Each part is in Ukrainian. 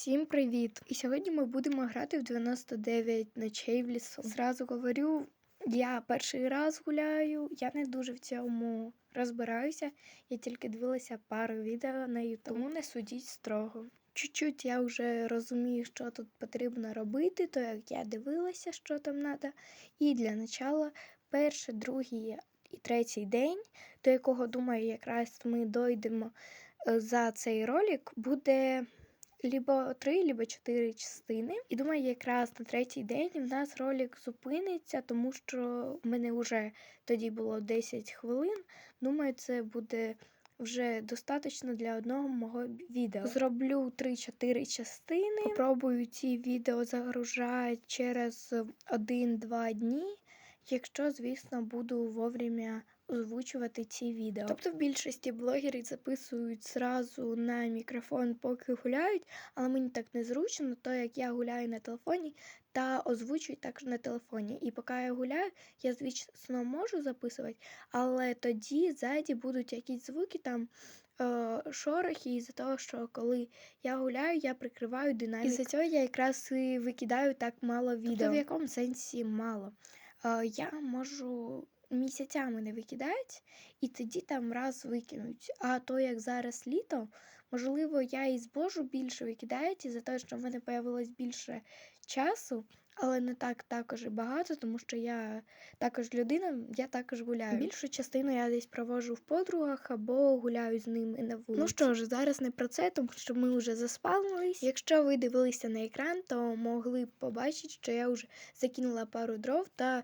Всім привіт! І сьогодні ми будемо грати в 99 ночей в лісу. Зразу говорю, я перший раз гуляю, я не дуже в цьому розбираюся. Я тільки дивилася пару відео на YouTube, тому не судіть строго. Чуть-чуть я вже розумію, що тут потрібно робити, то як я дивилася, що там треба. І для начала перший, другий і третій день, до якого думаю, якраз ми дойдемо е, за цей ролик, буде либо три, либо чотири частини. І думаю, якраз на третій день в нас ролик зупиниться, тому що в мене вже тоді було 10 хвилин. Думаю, це буде вже достатньо для одного мого відео. Зроблю 3-4 частини. Попробую ці відео загружати через 1-2 дні. Якщо, звісно, буду вовремя озвучувати ці відео. Тобто в більшості блогерів записують зразу на мікрофон, поки гуляють, але мені так незручно, то як я гуляю на телефоні та озвучую також на телефоні. І поки я гуляю, я звісно можу записувати, але тоді ззаді будуть якісь звуки там. е, Шорохи із-за того, що коли я гуляю, я прикриваю динамік. І за цього я якраз і викидаю так мало відео. Тобто в якому сенсі мало? Е, Я можу місяцями не викидати, і тоді там раз викинуть. А то як зараз літо, можливо, я і зможу більше викидати за те, що в мене появилось більше часу, але не так також і багато, тому що я також людина, я також гуляю. Більшу частину я десь проводжу в подругах або гуляю з ними на вулиці. Ну що ж, зараз не про це, тому що ми вже заспавнились. Якщо ви дивилися на екран, то могли б побачити, що я вже закинула пару дров та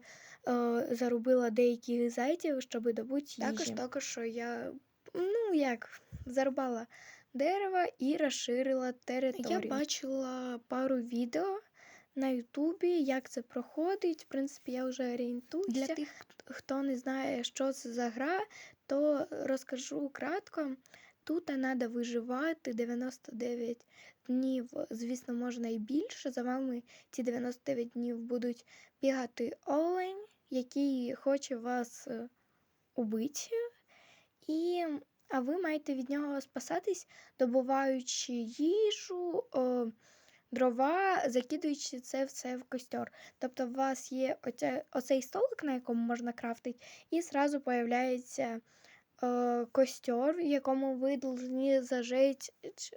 е, зарубила деяких зайців, щоб добути їжі. Також також що я ну як зарубала дерево і розширила територію. Я бачила пару відео на Ютубі, як це проходить. В принципі, я вже орієнтуюся. Для тих, хто не знає, що це за гра, то розкажу кратко. Тут треба виживати 99 днів, звісно, можна і більше. За вами ці 99 днів будуть бігати олень, який хоче вас е, убити. І, а ви маєте від нього спасатись, добуваючи їжу, о, дрова, закидуючи це все в костер. Тобто у вас є оця, оцей столик, на якому можна крафтити, і зразу появляється е, костер, в якому ви повинні зажечь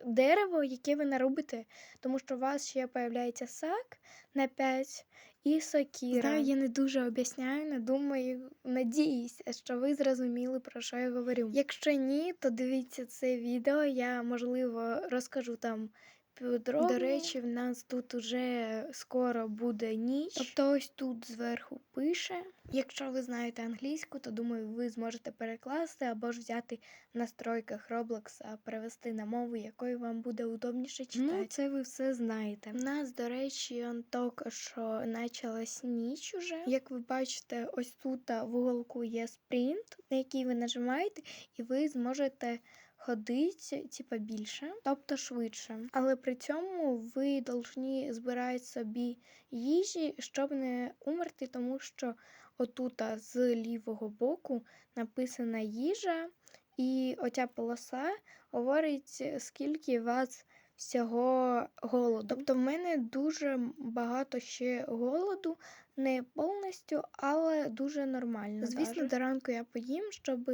дерево, яке ви нарубите. Тому що у вас ще появляється сак на 5 і сокіра. Знаю, я не дуже об'ясняю, не думаю, надіюся, що ви зрозуміли, про що я говорю. Якщо ні, то дивіться це відео, я, можливо, розкажу там подробно. До речі, в нас тут уже скоро буде ніч. Тобто ось тут зверху пише. Якщо ви знаєте англійську, то думаю, ви зможете перекласти або ж взяти в настройках Roblox, перевести на мову, якою вам буде удобніше читати. Ну, це ви все знаєте. У нас, до речі, он тільки що почалась ніч уже. Як ви бачите, ось тут в уголку є спринт, на який ви нажимаєте, і ви зможете ходить типа більше, тобто швидше. Але при цьому ви повинні збирати собі їжі, щоб не умерти, тому що отут з лівого боку написана їжа, і оця полоса говорить, скільки у вас всього голоду. Тобто в мене дуже багато ще голоду, не повністю, але дуже нормально. Звісно, до ранку я поїм, щоб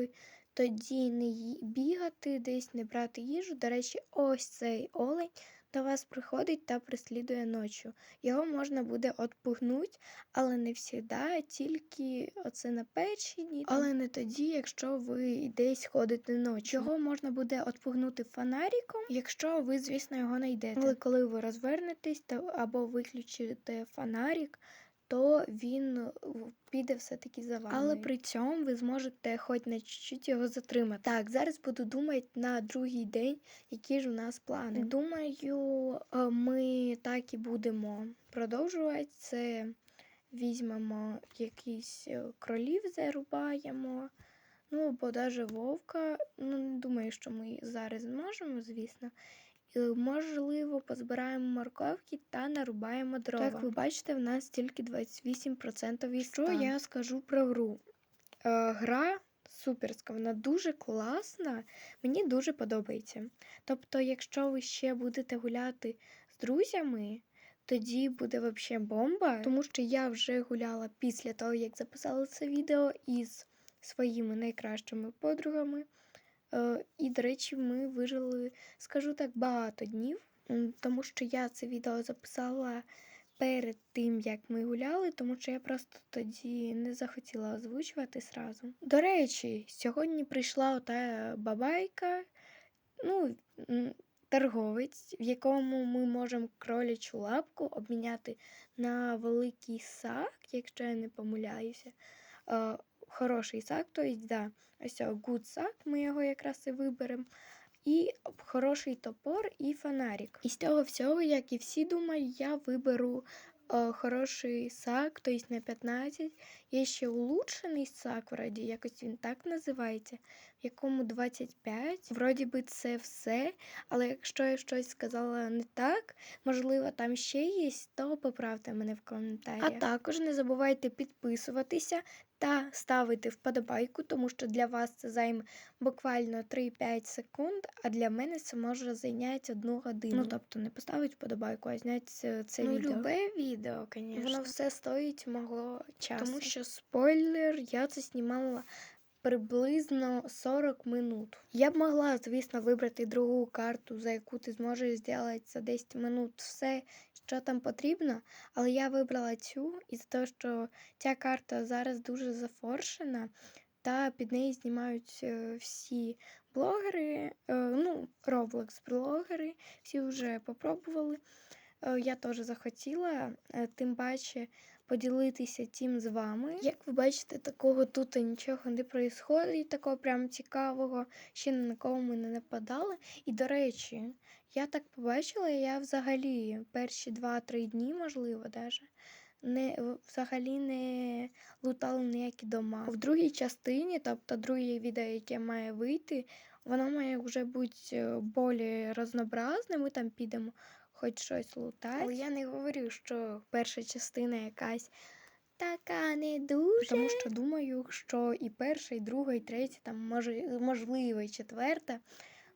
тоді не бігати, десь не брати їжу. До речі, ось цей олень до вас приходить та преслідує ночі. Його можна буде отпугнути, але не завжди, тільки оце на перші дні. Але не тоді, якщо ви десь ходите ночі. Його можна буде отпугнути фонариком, якщо ви, звісно, його знайдете. Але коли ви розвернетесь та або виключите фонарик, то він е, піде все-таки за вами. Але при цьому ви зможете хоч на чуть-чуть його затримати. Так, зараз буду думати на другий день, які ж у нас плани. Думаю, е, ми так і будемо продовжувати. Це візьмемо якісь е, кролів, зарубаємо. Ну, або навіть вовка. Ну, не думаю, що ми зараз зможемо, звісно. Е, Можливо, позбираємо морковки та нарубаємо дрова. Так, ви бачите, в нас тільки 28% із Що я скажу про гру? Е, гра суперська, вона дуже класна, мені дуже подобається. Тобто, якщо ви ще будете гуляти з друзями, тоді буде вообще бомба, тому що я вже гуляла після того, як записала це відео із своїми найкращими подругами. Е, І, до речі, ми вижили, скажу так, багато днів, тому що я це відео записала перед тим, як ми гуляли, тому що я просто тоді не захотіла озвучувати сразу. До речі, сьогодні прийшла ота бабайка, ну, торговець, в якому ми можемо кролячу лапку обміняти на великий сак, якщо я не помиляюся. Хороший сак, то есть, да, ось о, good сак, ми його якраз і виберемо. І хороший топор і фонарик. І з цього всього, як і всі думаю, я виберу е, хороший сак, тобто на 15. Є ще улучшений сак, вроді, якось він так називається, в якому 25. Вроді би це все. Але якщо я щось сказала не так, можливо, там ще є, то поправте мене в коментарях. А також не забувайте підписуватися та ставити вподобайку, тому що для вас це займе буквально 3-5 секунд, а для мене це може зайняти одну годину. Ну, тобто не поставити вподобайку, а зняти це, це Ну, відео. любе відео, звісно. Воно все стоїть мого часу. Тому що спойлер, я це знімала приблизно 40 минут. Я б могла, звісно, вибрати другу карту, за яку ти зможеш зробити за 10 минут все, що там потрібно, але я вибрала цю із того, що ця карта зараз дуже зафоршена, та під неї знімають е, всі блогери, е, ну, Roblox блогери, всі вже попробували. Е, Я теж захотіла, е, тим паче поділитися тим з вами. Як ви бачите, такого тут нічого не происходить, такого прям цікавого, ще на кого ми не нападали. І, до речі, я так побачила, я взагалі перші 2-3 дні, можливо, даже, не, взагалі не лутала ніякі дома. В другій частині, тобто друге відео, яке має вийти, воно має вже бути е, більш разнообразне, ми там підемо хоч щось лутати. Але я не говорю, що перша частина якась така не дуже. Тому що думаю, що і перша, і друга, і третя, там може, можливо, і четверта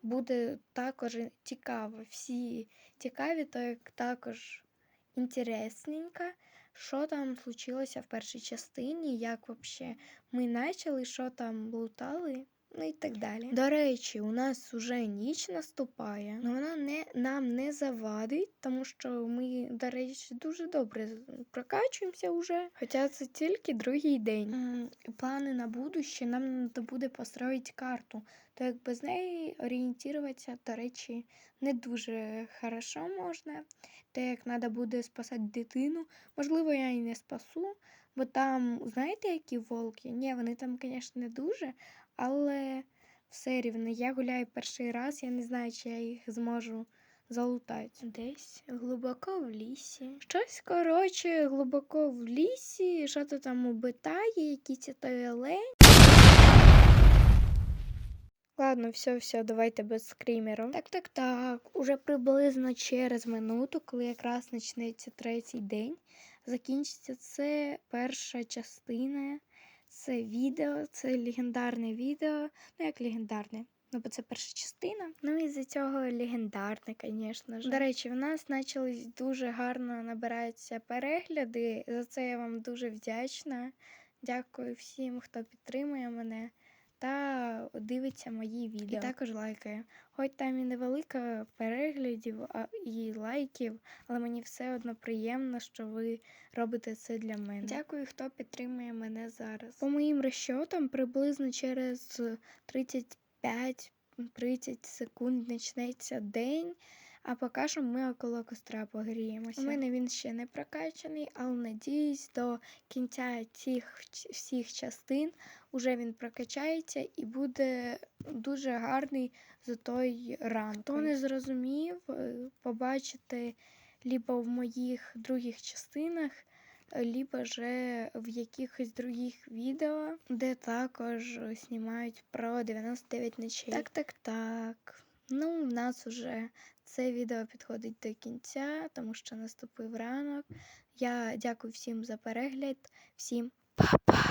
буде також цікаво. Всі цікаві, то як також інтересненько, що там случилося в першій частині, як взагалі ми почали, що там лутали. Ну і так далі. До речі, у нас вже ніч наступає, але вона не, нам не завадить, тому що ми, до речі, дуже добре прокачуємося вже. Хоча це тільки другий день. М, Плани на будуще нам треба буде построїти карту. То як без неї орієнтуватися, до речі, не дуже хорошо можна. Те, як треба буде спасати дитину, можливо, я і не спасу, бо там, знаєте, які волки? Ні, вони там, звісно, не дуже, але все рівно я гуляю перший раз, я не знаю, чи я їх зможу залутати. Десь глибоко в лісі. Щось, коротше, глибоко в лісі, що то там обитає, якісь той олень. Ладно, все, все, давайте без скримеру. Так, так, так. Уже приблизно через минуту, коли якраз почнеться третій день, закінчиться це перша частина. Це відео, це легендарне відео. Ну, як легендарне. Ну, бо це перша частина. Ну і за цього легендарне, звісно ж. До речі, в нас почали дуже гарно набиратися перегляди. За це я вам дуже вдячна. Дякую всім, хто підтримує мене та дивиться мої відео. І також лайкає. Хоч там і невелика переглядів а, і лайків, але мені все одно приємно, що ви робите це для мене. Дякую, хто підтримує мене зараз. По моїм розчотам, приблизно через 35-30 секунд почнеться день. А поки що ми около костра погріємося. У мене він ще не прокачаний, але надіюсь, до кінця цих всіх частин уже він прокачається і буде дуже гарний за той ранг. Хто не зрозумів, е, побачите либо в моїх других частинах, е, либо же в якихось других відео, де також знімають про 99 ночей. Так, так, так. Ну, у нас уже це відео підходить до кінця, тому що наступив ранок. Я дякую всім за перегляд, всім па-па!